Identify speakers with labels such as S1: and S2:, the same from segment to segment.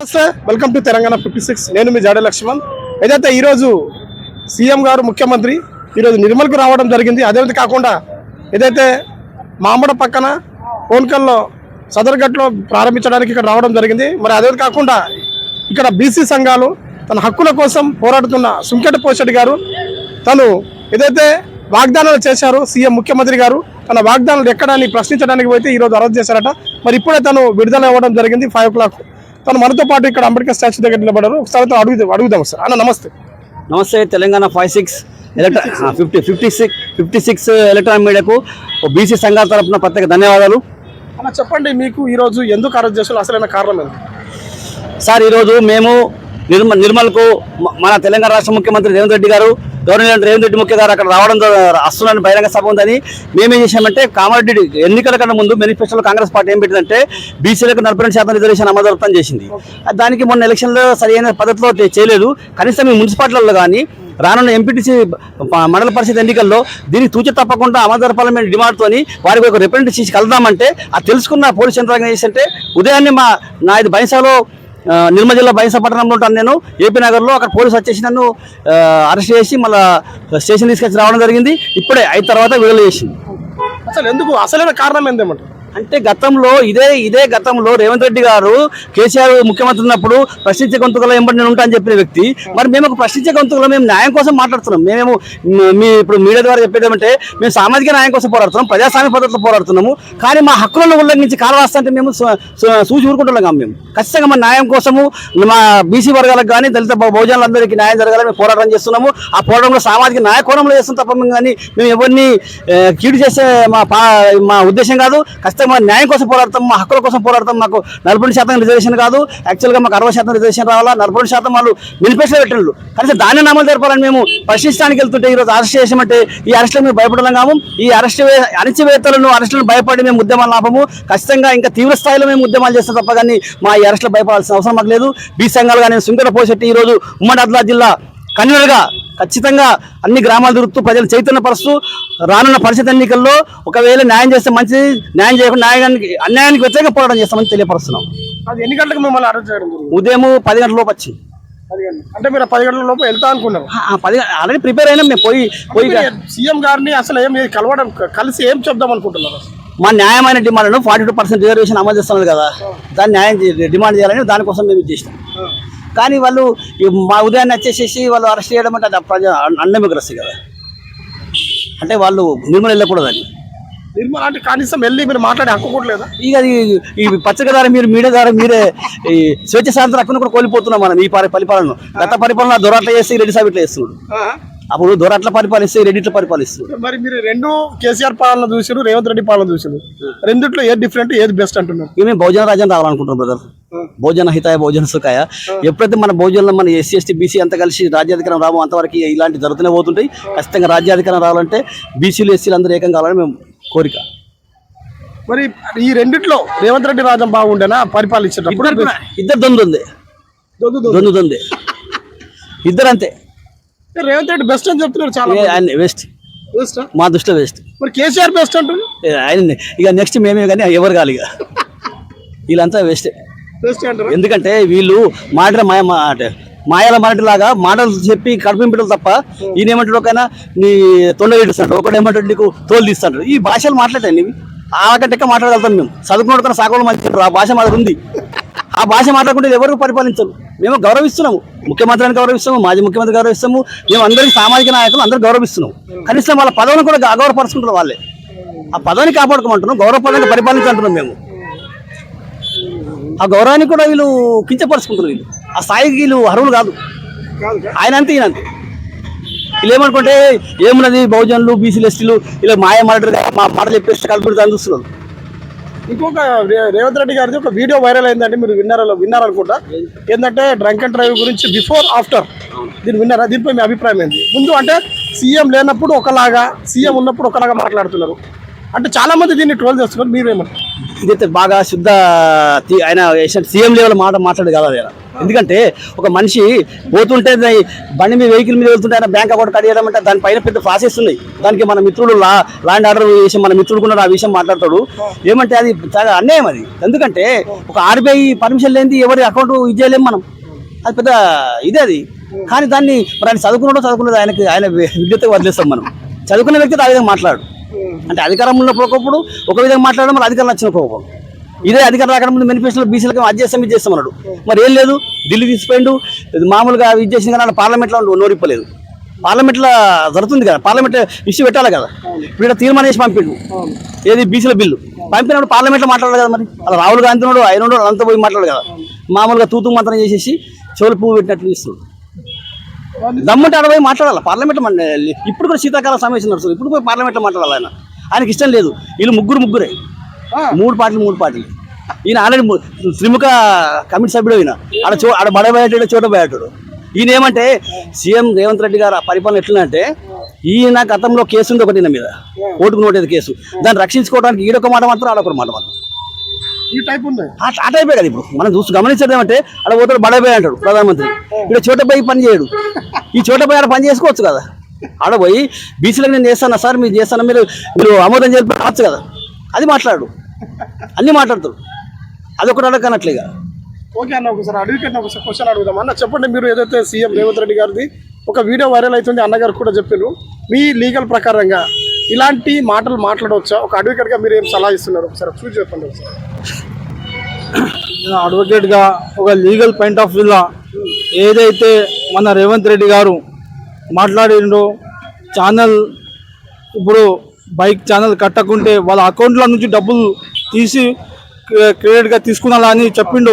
S1: నమస్తే welcome to Telangana fifty six నేను మీ జాడే లక్ష్మణ్. ఏదైతే ఈరోజు సీఎం గారు ముఖ్యమంత్రి ఈరోజు నిర్మల్కు రావడం జరిగింది అదేవిధంగా కాకుండా ఏదైతే మామడ పక్కన కోన్కల్లో సదర్గట్లో ప్రారంభించడానికి ఇక్కడ రావడం జరిగింది మరి అదే కాకుండా ఇక్కడ బీసీ సంఘాలు తన హక్కుల కోసం పోరాడుతున్న సుంకెట పోషెట్టి గారు తను ఏదైతే వాగ్దానాలు చేశారు సీఎం ముఖ్యమంత్రి గారు తన వాగ్దానాలు ఎక్కడాన్ని ప్రశ్నించడానికి పోతే ఈరోజు అరెస్ట్ చేశారట. మరి ఇప్పుడే తను విడుదల అవ్వడం జరిగింది ఫైవ్ ఓ క్లాక్ తను మనతో పాటు ఇక్కడ అంబేద్కర్ స్టాచ్యూ దగ్గర నిలబడారు. ఒకసారి తను అడుగుదాం అడుగుదాం సార్ అన్న నమస్తే.
S2: నమస్తే Telangana five six ఎలక్ట్రా fifty fifty six fifty six electronic మీడియాకు బీసీ సంఘాల తరపున ప్రత్యేక ధన్యవాదాలు.
S1: అన్న చెప్పండి మీకు ఈరోజు ఎందుకు అరెస్ట్ చేసిన అసలైన కారణం ఏంటి?
S2: సార్ ఈరోజు మేము నిర్మ నిర్మల్కు మన తెలంగాణ రాష్ట్ర ముఖ్యమంత్రి రేవంత్ రెడ్డి గారు గవర్నర్ రేవంత్ రెడ్డి ముఖ్య గారు అక్కడ రావడం వస్తున్నారని బహిరంగ సభ ఉందని మేమేం చేశామంటే కామారెడ్డి ఎన్నికల కన్నా ముందు మేనిఫెస్టోలో కాంగ్రెస్ పార్టీ ఏం పెట్టిందంటే బీసీలకు నలభై రెండు శాతం రిజర్వేషన్ అమలు చేసింది. దానికి మొన్న ఎలక్షన్లో సరైన పద్ధతిలో చేయలేదు. కనీసం ఈ మున్సిపాలిటీలలో కానీ రానున్న ఎంపీటీసీ మండల పరిషత్ ఎన్నికల్లో దీనికి తూచ తప్పకుండా అమలు డిమాండ్తోని వారికి ఒక రిప్రజెంట్ చేసి కలుద్దామంటే ఆ తెలుసుకున్న పోలీస్ యంత్రాంగం చేసింటే ఉదయాన్నే మా నా ఇది బైసాలో నిర్మల్ జిల్లా బైన్సా పట్టణంలో ఉంటాను నేను. ఏపీ నగర్లో అక్కడ పోలీసు వచ్చేసి నన్ను అరెస్ట్ చేసి మళ్ళీ స్టేషన్ తీసుకొచ్చి రావడం జరిగింది. ఇప్పుడే అయిన తర్వాత విడుదల చేసింది.
S1: అసలు ఎందుకు అసలైన కారణం ఏందేమంటారు
S2: అంటే గతంలో ఇదే ఇదే గతంలో రేవంత్ రెడ్డి గారు కేసీఆర్ ముఖ్యమంత్రి ఉన్నప్పుడు ప్రశ్నించే గొంతుకలో ఎంబడి నేను ఉంటా అని చెప్పిన వ్యక్తి. మరి మేము ఒక ప్రశ్నించే గొంతుకలో మేము న్యాయం కోసం మాట్లాడుతున్నాం. మేము మీ ఇప్పుడు మీడియా ద్వారా చెప్పేది ఏమంటే మేము సామాజిక న్యాయం కోసం పోరాడుతున్నాం ప్రజాస్వామ్య పద్ధతిలో పోరాడుతున్నాము. కానీ మా హక్కులను ఉల్లంఘించి కాలరాస్తంటే మేము సూచి ఊరుకుంటున్నాం మేము. ఖచ్చితంగా మా న్యాయం కోసము మా బీసీ వర్గాలకు కానీ దళిత భోజనాలందరికీ బహుజనులందరికీ న్యాయం జరగాలని మేము పోరాటం చేస్తున్నాము. ఆ పోరాటంలో సామాజిక న్యాయ కోణంలో చేస్తాం తప్ప మేము కానీ మేము ఎవరిని కీడు చేసే మా పా మా ఉద్దేశం కాదు. ఖచ్చితంగా మా న్యాయం కోసం పోరాడతాం మా హక్కుల కోసం పోరాడతాం. మాకు నలభై శాతం రిజర్వేషన్ కాదు. యాక్చువల్గా మాకు అరవై శాతం రిజర్వేషన్ రావాలా? నలభై శాతం వాళ్ళు మేనిఫెస్టో పెట్టినట్లు కనీసం దాన్ని అమలు జరపాలని మేము ప్రశ్నించడానికి వెళ్తుంటే ఈరోజు అరెస్ట్ చేసామంటే ఈ అరెస్టులు మేము భయపడలేం కాము. ఈ అరెస్ట్ అణచివేత్తలను అరెస్టులను భయపడి మేము ఉద్యమాలు ఆపము. ఖచ్చితంగా ఇంకా తీవ్ర స్థాయిలో మేము ఉద్యమాలు చేస్తాం తప్ప కానీ మా ఈ అరెస్టులు భయపడాల్సిన అవసరం మాకు లేదు. బీ సంఘాలు కానీ శృంగర పోసెట్టి ఈరోజు ఉమ్మడి ఆదిలాబాద్ జిల్లా కన్వీనర్గా ఖచ్చితంగా అన్ని గ్రామాలు తిరుగుతూ ప్రజలు చైతన్యపరుస్తూ రానున్న పరిషత్ ఎన్నికల్లో ఒకవేళ న్యాయం చేస్తే మంచిది న్యాయం చేయకుండా న్యాయానికి అన్యాయానికి వ్యతిరేక పోరాటం చేస్తామని తెలియపరుస్తున్నాం.
S1: అది ఎన్ని గంటలకు మిమ్మల్ని అరెస్ట్ చేయడం
S2: ఉదయం పది గంటల లోపు వచ్చి
S1: అంటే మీరు పది గంటల లోపు వెళ్తా అనుకున్నారు?
S2: పది ఆల్రెడీ ప్రిపేర్ అయినా మేము పోయి పోయి
S1: సీఎం గారిని అసలు ఏం కలవడం కలిసి ఏం చెప్దాం అనుకుంటున్నారు?
S2: మా న్యాయమైన డిమాండ్ను ఫార్టీ టూ పర్సెంట్ రిజర్వేషన్ అమలు చేస్తున్నారు కదా దాన్ని న్యాయం డిమాండ్ చేయాలని దానికోసం మేము చేసినాం. కానీ వాళ్ళు మా ఉదయాన్నే వచ్చేసేసి వాళ్ళు అరెస్ట్ చేయడం అంటే అది ప్రజ అన్నమిగ్రస్తి కదా. అంటే వాళ్ళు నిర్మల వెళ్ళకూడదని
S1: నిర్మల్ అంటే కనీసం వెళ్ళి మీరు మాట్లాడే హక్కు కూడా లేదా?
S2: ఇక అది ఈ పత్రిక ద్వారా మీరు మీడియా ద్వారా మీరే ఈ స్వేచ్ఛ సాయంత్రం హక్కును కూడా కోల్పోతున్నాం మనం ఈ పరి పరిపాలన గత పరిపాలన దొరాట్ల చేసి రెడ్డి సాబ్ ఇట్లా చేస్తున్నాడు అప్పుడు దొరాట్ల పరిపాలిస్తే రెడ్డి ఇట్లా పరిపాలిస్తున్నాడు
S1: మరి మీరు రెండు కేసీఆర్ పాలన చూసారు రేవంత్ రెడ్డి పాలన చూసారు రెండిట్లో ఏది డిఫరెంట్ ఏది బెస్ట్ అంటున్నారు?
S2: మేము బహుజన రాజ్యం రావాలనుకుంటున్నాం బ్రదర్ బహుజన హితాయ బహుజన సుఖాయ. ఎప్పుడైతే మన బహుజనులు మన ఎస్సీ ఎస్టీ బీసీ అంతా కలిసి రాజ్యాధికారం రాము అంతవరకు ఇలాంటి జరుగుతూనే పోతుంటాయి. ఖచ్చితంగా రాజ్యాధికారం రావాలంటే బీసీలు ఎస్సీలు అందరూ ఏకం కావాలని మేము కోరిక.
S1: మరి ఈ రెండిట్లో రేవంత్ రెడ్డి రాజ్యం బాగుండేనా? పరిపాలించేటప్పుడు
S2: ఇద్దరు దొందు ఉంది. దొందు దొంది. ఇద్దరు అంతే.
S1: రేవంత్ రెడ్డి బెస్ట్ అని చెప్తున్నారు చాలా
S2: ఆయన వేస్ట్
S1: బెస్ట్
S2: మా దృష్టిలో వేస్ట్
S1: మరి కేసీఆర్ బెస్ట్ అంటున్నారు?
S2: ఆయన ఇక నెక్స్ట్ మేమే కానీ ఎవరు కాదు ఇక. వీళ్ళంతా వేస్టే
S1: బెస్ట్ అంటారు?
S2: ఎందుకంటే వీళ్ళు మాట మాయ మా- అంటే మాయల మాటలాగా మాటలు చెప్పి కడుపుంపిటలు తప్ప ఈయన ఏమంటాడు ఒకైనా నీ తొండ ఇడుస్తాడు ఒకడు ఏమంటాడు నీకు తోలు తీస్తాడు. ఈ భాషలు మాట్లాడతాయి నీవి ఆగట్టెక్క మాట్లాడగలుగుతాం మేము. చదువుకున్న కన్నా సాగోలు మంచి ఆ భాష మాకు ఉంది. ఆ భాష మాట్లాడుకుంటే ఎవరు పరిపాలించరు. మేము గౌరవిస్తున్నాము. ముఖ్యమంత్రిని గౌరవిస్తాము మాజీ ముఖ్యమంత్రి గౌరవిస్తాము మేము అందరికీ సామాజిక నాయకులు అందరూ గౌరవిస్తున్నాము. కనీసం వాళ్ళ పదవిని కూడా అగౌరవపరుచుకుంటారు వాళ్ళే. ఆ పదవిని కాపాడుకోమంటున్నాం గౌరవపరంగా పరిపాలించంటున్నాం మేము. ఆ గౌరవాన్ని కూడా వీళ్ళు కించపరుచుకుంటున్నారు వీళ్ళు. ఆ స్థాయికి వీళ్ళు అర్హులు కాదు. ఆయన అంతే ఈయన అంతే. వీళ్ళు ఏమనుకుంటే ఏమున్నది బహుజనులు బీసీలు ఎస్టీలు ఇలా మాయ మాట్లాడరు మా మాటలు చెప్పేసి కలిపి చూస్తున్నారు.
S1: ఇంకొక రే- రేవంత్ రెడ్డి గారిది ఒక వీడియో వైరల్ అయిందండి మీరు విన్నారా విన్నారనుకుంటా. ఏంటంటే డ్రంక్ అండ్ డ్రైవ్ గురించి బిఫోర్ ఆఫ్టర్. దీన్ని విన్నారా? దీనిపై మీ అభిప్రాయం ఏంటి ముందు అంటే సీఎం లేనప్పుడు ఒకలాగా సీఎం ఉన్నప్పుడు ఒకలాగా మాట్లాడుతున్నారు. అంటే చాలామంది దీన్ని ట్రోల్ చేస్తున్నారు మీరేమంటారు?
S2: ఇదైతే బాగా శుద్ధ ఆయన సీఎం లెవెల్ మాట మాట్లాడు కదా ఎందుకంటే ఒక మనిషి పోతుంటే బండి మీద వెహికల్ మీద వెళ్తుంటే ఆయన బ్యాంక్ అకౌంట్ కడియడం అంటే దానిపైన పెద్ద ప్రాసెస్ ఉన్నాయి దానికి మన మిత్రుడు లా ల్యాండ్ ఆర్డర్ విషయం మన మిత్రుడు కూడా ఆ విషయం మాట్లాడతాడు. ఏమంటే అది చాలా అన్యాయం అది. ఎందుకంటే ఒక ఆర్బీఐ పర్మిషన్ లేనిది ఎవరి అకౌంట్ ఇది చేయలేము మనం. అది పెద్ద ఇదే అది. కానీ దాన్ని మరి ఆయన చదువుకున్నాడో చదువుకున్నది ఆయనకి ఆయన విద్యతో వదిలేస్తాం మనం. చదువుకున్న వ్యక్తి ఆ విధంగా మాట్లాడు. అంటే అధికారం ఉన్నప్పుడు ఒకప్పుడు ఒక విధంగా మాట్లాడడం మరి అధికారం నచ్చినప్పుడు ఒకప్పుడు ఇదే అధికారం రాక ముందు మేనిఫెస్టోలో బీసీలకు అది చేస్తాం ఇది మరి ఏం లేదు ఢిల్లీ తీసిపోయిండు. మామూలుగా ఇది చేసింది కానీ పార్లమెంట్లో నోరిప్పలేదు. పార్లమెంట్లో జరుగుతుంది కదా పార్లమెంట్ ఇష్యూ పెట్టాలి కదా. ఇప్పుడు తీర్మానం చేసి పంపిండు. ఏది బీసీల బిల్లు. పంపినప్పుడు పార్లమెంట్లో మాట్లాడాలి కదా మరి. అలా రాహుల్ గాంధీ ఉన్నాడు ఆయన ఉన్నాడు అంతా పోయి మాట్లాడు కదా. మామూలుగా తూతు మంత్రం చేసేసి చెవులు పువ్వు పెట్టినట్లు ఇస్తున్నాడు దమ్మంటే ఆడ పోయి మాట్లాడాలి. పార్లమెంట్ మన ఇప్పుడు కూడా శీతాకాల సమావేశం నడుస్తుంది. ఇప్పుడు పోయి పార్లమెంట్లో మాట్లాడాలి ఆయన. ఆయనకి ఇష్టం లేదు. వీళ్ళు ముగ్గురు ముగ్గురే. మూడు పార్టీలు మూడు పార్టీలు ఈయన ఆల్రెడీ త్రిముఖ కమిటీ సభ్యుడు ఈయన. ఆడ చో ఆడ బడబోయేటాడు చోట పోయేటాడు. ఈయన ఏమంటే సీఎం రేవంత్ రెడ్డి గారు పరిపాలన ఎట్లంటే ఈయన గతంలో కేసు ఉంది ఒకటి మీద. ఓటుకు నోటేది కేసు. దాన్ని రక్షించుకోవడానికి ఈడొక మాట మాత్రం ఆడొక మాట మాత్రం.
S1: ఈ టైప్ ఉంది.
S2: ఆ టైపే కదా ఇప్పుడు. మనం చూసి గమనించేది ఏమంటే అక్కడ పోతాడు బడబోయ్ అంటాడు ప్రధానమంత్రి. ఇక్కడ చోట పోయి పని చేయడు. ఈ చోట పోయి ఆడ పని చేసుకోవచ్చు కదా. ఆడ పోయి బీసీలకు నేను చేస్తాను సార్ మీరు చేస్తాను మీరు మీరు ఆమోదం చెప్పి రావచ్చు కదా. అది మాట్లాడు. అన్నీ మాట్లాడతాడు అదొకటి అడగనట్లేగా
S1: ఓకే అన్న ఒకసారి అడ్వకేట్ ఒకసారి క్వశ్చన్ అడుగుదాం. అన్న చెప్పండి మీరు ఏదైతే సీఎం రేవంత్ రెడ్డి గారిది ఒక వీడియో వైరల్ అవుతుంది అన్నగారు కూడా చెప్పారు. మీ లీగల్ ప్రకారంగా ఇలాంటి మాటలు మాట్లాడవచ్చా? ఒక అడ్వకేట్గా మీరు ఏం సలహా ఇస్తున్నారు? ఒకసారి చూసి చెప్పండి ఒకసారి.
S3: నేను అడ్వకేట్గా ఒక లీగల్ పాయింట్ ఆఫ్ వ్యూలో ఏదైతే మన రేవంత్ రెడ్డి గారు మాట్లాడిండో ఛానల్ ఇప్పుడు బైక్ ఛానల్ కట్టకుంటే వాళ్ళ అకౌంట్ల నుంచి డబ్బులు తీసి క్రెడిట్గా తీసుకున్నాలా అని చెప్పిండు.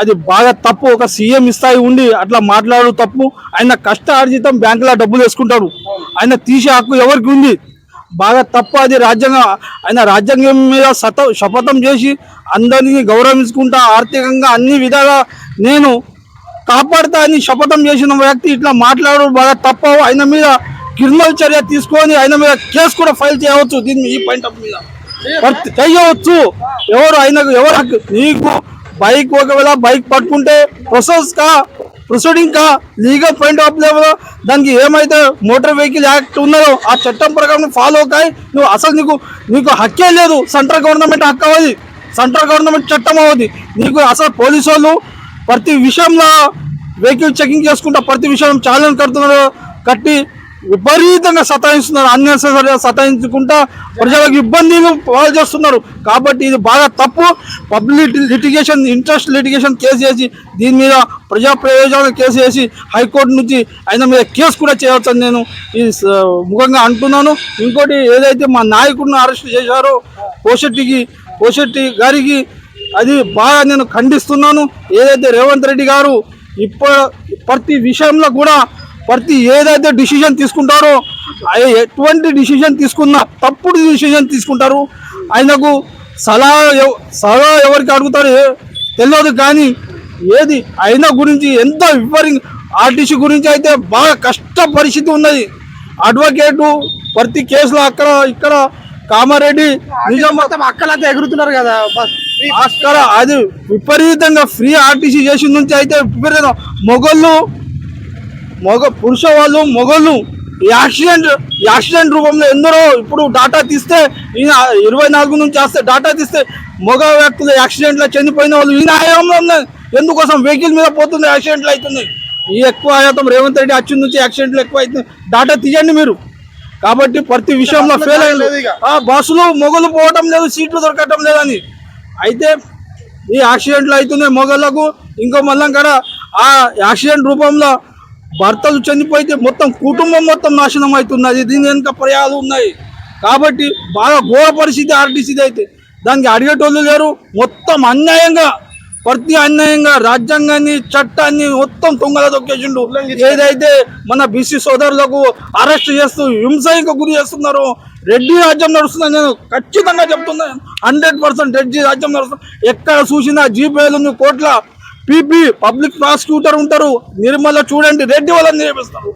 S3: అది బాగా తప్పు. ఒక సీఎం స్థాయి ఉండి అట్లా మాట్లాడు తప్పు. ఆయన కష్ట ఆర్జితం బ్యాంకులో డబ్బులు వేసుకుంటాడు ఆయన తీసే హక్కు ఎవరికి ఉంది? బాగా తప్పు అది రాజ్యాంగం. ఆయన రాజ్యాంగం మీద సత శపథం చేసి అందరినీ గౌరవించుకుంటా ఆర్థికంగా అన్ని విధాలా నేను కాపాడుతా అని శపథం చేసిన వ్యక్తి ఇట్లా మాట్లాడు బాగా తప్పవు ఆయన మీద క్రిమినల్ చర్య తీసుకొని ఆయన మీద కేసు కూడా ఫైల్ చేయవచ్చు. దీని ఈ పాయింట్ ఆఫ్ మీద ప్రతి- చేయవచ్చు ఎవరు అయినా ఎవరు హక్కు? నీకు బైక్ ఒకవేళ బైక్ పట్టుకుంటే ప్రొసెస్ కా? ప్రొసీడింగ్ కా? లీగల్ పాయింట్ ఆఫ్ లెవెల్ దానికి ఏమైతే మోటార్ వెహికల్ యాక్ట్ ఉన్నదో ఆ చట్టం ప్రకారం ఫాలో కాయి. నువ్వు అసలు నీకు నీకు హక్కే లేదు. సెంట్రల్ గవర్నమెంట్ హక్కు అవ్వదు. సెంట్రల్ గవర్నమెంట్ చట్టం అవ్వదు. నీకు అసలు పోలీసు వాళ్ళు ప్రతి విషయంలో వెహికల్ చెకింగ్ చేసుకుంటా ప్రతి విషయం ఛాలెంజ్ కడుతున్నారు. కట్టి విపరీతంగా సతాయిస్తున్నారు. అన్నెసరిగా సతాయించుకుంటా ప్రజలకు ఇబ్బందిని పాలు చేస్తున్నారు. కాబట్టి ఇది బాగా తప్పు. Public litigation interest litigation case చేసి దీని మీద ప్రజా ప్రయోజనాలు కేసు చేసి హైకోర్టు నుంచి ఆయన మీద కేసు కూడా చేయవచ్చని నేను ఈ ముఖంగా అంటున్నాను. ఇంకోటి ఏదైతే మా నాయకుడిని అరెస్ట్ చేశారో పోషెట్టికి పోషెట్టి గారికి అది బాగా నేను ఖండిస్తున్నాను. ఏదైతే రేవంత్ రెడ్డి గారు ఇప్ప ప్రతి విషయంలో కూడా ప్రతి ఏదైతే డిసిజన్ తీసుకుంటారో ఎటువంటి డిసిజన్ తీసుకున్నా తప్పుడు డిసిజన్ తీసుకుంటారు. ఆయనకు సలహా సలహా ఎవరికి అడుగుతారు తెలియదు కానీ ఏది ఆయన గురించి ఎంత వివరింగ్ ఆర్టీసీ గురించి అయితే బాగా కష్ట పరిస్థితి ఉన్నది. అడ్వకేటు ప్రతి కేసులో అక్కడ ఇక్కడ కామారెడ్డి
S1: మొత్తం అక్కలంతా ఎగురుతున్నారు కదా.
S3: అక్కడ అది విపరీతంగా ఫ్రీ ఆర్టీసీ చేసిన నుంచి అయితే విపరీతం మొగళ్ళు మొగ పురుష వాళ్ళు మొగళ్ళు ఈ యాక్సిడెంట్ యాక్సిడెంట్ రూపంలో ఎందరో ఇప్పుడు డాటా తీస్తే ఈయన ఇరవై నాలుగు నుంచి వస్తే డాటా తీస్తే మగ వ్యక్తులు యాక్సిడెంట్లో చనిపోయిన వాళ్ళు ఈయన ఆయంలో ఉన్నాయి. ఎందుకోసం వెహికల్ మీద పోతుంది యాక్సిడెంట్లు అవుతున్నాయి. ఈ ఎక్కువ ఆయాతం రేవంత్ రెడ్డి వచ్చిన నుంచి యాక్సిడెంట్లు ఎక్కువ అవుతుంది డాటా తీయండి మీరు. కాబట్టి ప్రతి విషయంలో ఫెయిల్
S1: ఇక.
S3: ఆ బస్సులు మొగలు పోవటం లేదు సీట్లు దొరకటం లేదని. అయితే ఈ యాక్సిడెంట్లు అవుతున్నాయి మొగళ్ళకు ఇంకో మళ్ళం కాడ ఆ యాక్సిడెంట్ రూపంలో భర్తలు చనిపోయితే మొత్తం కుటుంబం మొత్తం నాశనం అవుతున్నది. దీని వెనుక ప్రయాలు ఉన్నాయి. కాబట్టి బాగా ఘోర పరిస్థితి ఆర్టీసీది అయితే. దానికి అడిగేటోళ్ళు లేరు. మొత్తం అన్యాయంగా ప్రతి అన్యాయంగా రాజ్యాంగాన్ని చట్టాన్ని మొత్తం తొంగల తొక్కేసిండు. ఏదైతే మన బీసీ సోదరులకు అరెస్ట్ చేస్తూ హింసకు గురి చేస్తున్నారు రెడ్డి రాజ్యం నడుస్తుందని నేను ఖచ్చితంగా చెప్తున్నాను హండ్రెడ్ పర్సెంట్ రెడ్డి రాజ్యం నడుస్తుంది. ఎక్కడ చూసినా జీపేలు కోట్ల పీపీ పబ్లిక్ ప్రాసిక్యూటర్ ఉంటారు. నిర్మల చూడండి రెడ్డి వాళ్ళని నియమిస్తారు.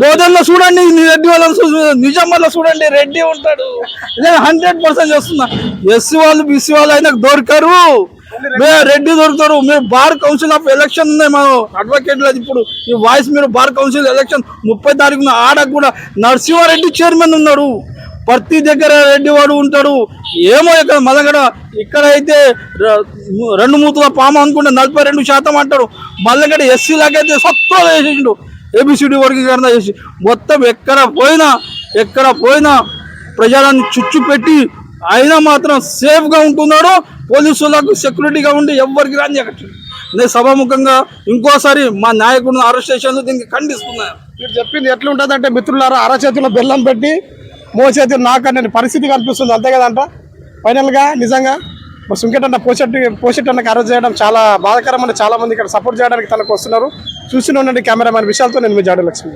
S3: బోధనలో చూడండి రెడ్డి వాళ్ళని నిజం వల్ల చూడండి రెడ్డి ఉంటాడు. నేను హండ్రెడ్ పర్సెంట్ చేస్తున్నా. ఎస్సీ వాళ్ళు బీసీ వాళ్ళు అయినా దొరకరు. మీరు రెడ్డి దొరుకుతారు మీరు బార్ కౌన్సిల్ ఆఫ్ ఎలక్షన్ ఉన్నాయి మనం అడ్వకేట్ లేదు ఇప్పుడు. ఈ వాయిస్ మీరు బార్ కౌన్సిల్ ఎలక్షన్ ముప్పై తారీఖున ఆడ కూడా నరసింహారెడ్డి చైర్మన్ ఉన్నారు. ప్రతి దగ్గర రెడ్డి వాడు ఉంటాడు. ఏమో ఇక్కడ మదగడ ఇక్కడ అయితే రెండు మూతుల పాము అనుకుంటే నలభై రెండు శాతం అంటాడు మల్లగడ ఎస్సీ లాగైతే సత్తా వేసిండు. ఏబిసిడి వర్గీకరణ చేసి మొత్తం ఎక్కడ పోయినా ఎక్కడ పోయినా ప్రజలను చుచ్చు పెట్టి అయినా మాత్రం సేఫ్గా ఉంటున్నాడు. పోలీసులకు సెక్యూరిటీగా ఉండి ఎవ్వరికి రాని ఎక్కట్లేదు. నేను సభాముఖంగా ఇంకోసారి మా నాయకుడిని అరెస్ట్ చేసేందుకు దీనికి ఖండిస్తున్నాను.
S1: మీరు చెప్పింది ఎట్లుంటుంది అంటే మిత్రులారా అరచేతిలో బెల్లం పెట్టి మోసేది నాకనే పరిస్థితి కనిపిస్తుంది. అంతే కదంట? ఫైనల్గా నిజంగా మా సుంకెటన్న పోషెట్టి పోషెట్టన్నకి అరెస్ట్ చేయడం చాలా బాధాకరమని చాలా మంది ఇక్కడ సపోర్ట్ చేయడానికి తనకు వస్తున్నారు. చూస్తూనే ఉండండి కెమెరామెన్ విషయాలతో నేను మీ జాడలక్ష్మి.